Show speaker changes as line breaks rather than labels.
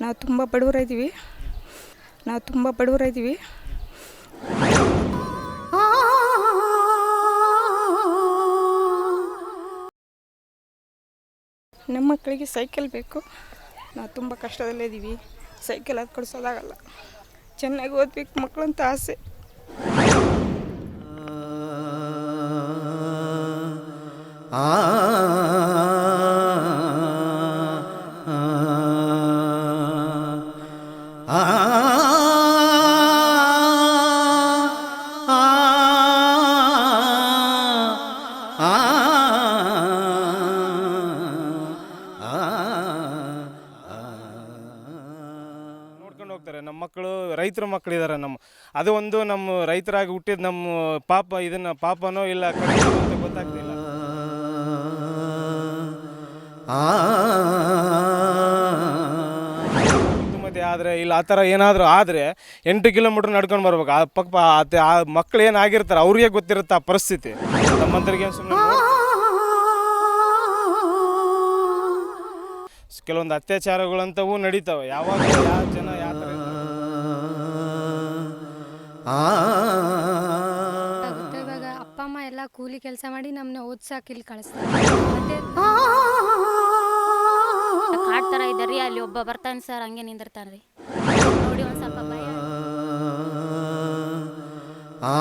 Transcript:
ನಾವು ತುಂಬ ಬಡವರಿದ್ದೀವಿ ನಾವು ತುಂಬ ಬಡವರಿದ್ದೀವಿ ನಮ್ಮ ಮಕ್ಕಳಿಗೆ ಸೈಕಲ್ ಬೇಕು ನಾವು ತುಂಬ ಕಷ್ಟದಲ್ಲಿದ್ದೀವಿ ಸೈಕಲ್ ಅದು ಕೊಡಿಸೋದಾಗಲ್ಲ ಚೆನ್ನಾಗಿ ಓದ್ಬೇಕು ಆಸೆ ಅಂತ
ನೋಡ್ಕೊಂಡು ಹೋಗ್ತಾರೆ. ನಮ್ಮ ಮಕ್ಕಳು ರೈತರ ಮಕ್ಕಳಿದ್ದಾರೆ ನಮ್ಮ, ಅದು ಒಂದು ನಮ್ಮ ರೈತರಾಗಿ ಹುಟ್ಟಿದ ನಮ್ಮ ಪಾಪ, ಇದನ್ನ ಪಾಪನೋ ಇಲ್ಲ ಕಡಿಮೆ ಅಂತ ಗೊತ್ತಾಗ್ತಿಲ್ಲ. ಬುದ್ಧಿಮತ್ತೆ ಆದರೆ ಇಲ್ಲ ಆ ಥರ ಏನಾದರೂ ಆದರೆ ಎಂಟು ಕಿಲೋಮೀಟ್ರ್ ನಡ್ಕೊಂಡು ಬರ್ಬೇಕು. ಆ ಪಕ್ಕ ಆ- ಆ ಮಕ್ಳು ಏನಾಗಿರ್ತಾರೆ ಅವ್ರಿಗೆ ಗೊತ್ತಿರುತ್ತೆ ಆ ಪರಿಸ್ಥಿತಿ. ನಮ್ಮಂತರಿಗೆ ಸುಮ್ಮನೆ ಕೆಲವೊಂದು ಅತ್ಯಾಚಾರಗಳಂತವು ನಡೀತಾವೆ. ಯಾವಾಗ ಯಾವ ಜನ ಯಾವ ಥರ ಇರ್ತಾರೆ.
ಆಗುತ್ತೆ ಇವಾಗ ಅಪ್ಪ ಅಮ್ಮ ಎಲ್ಲ ಕೂಲಿ ಕೆಲಸ ಮಾಡಿ ನಮ್ಮನ್ನ ಓದ್ಸಕ್ಕೆ ಇಲ್ಲಿ ಕಳಿಸ್ತಾರೆ. ಮತ್ತೆ
ಒಬ್ಬ ಬರ್ತಾನೆ ಸರ್ ಹಂಗೆ ನಿಂದಿರ್ತಾನೆ ರೀ ನೋಡಿ ಒಂದು ಸ್ವಲ್ಪ ಭಯ
ಆ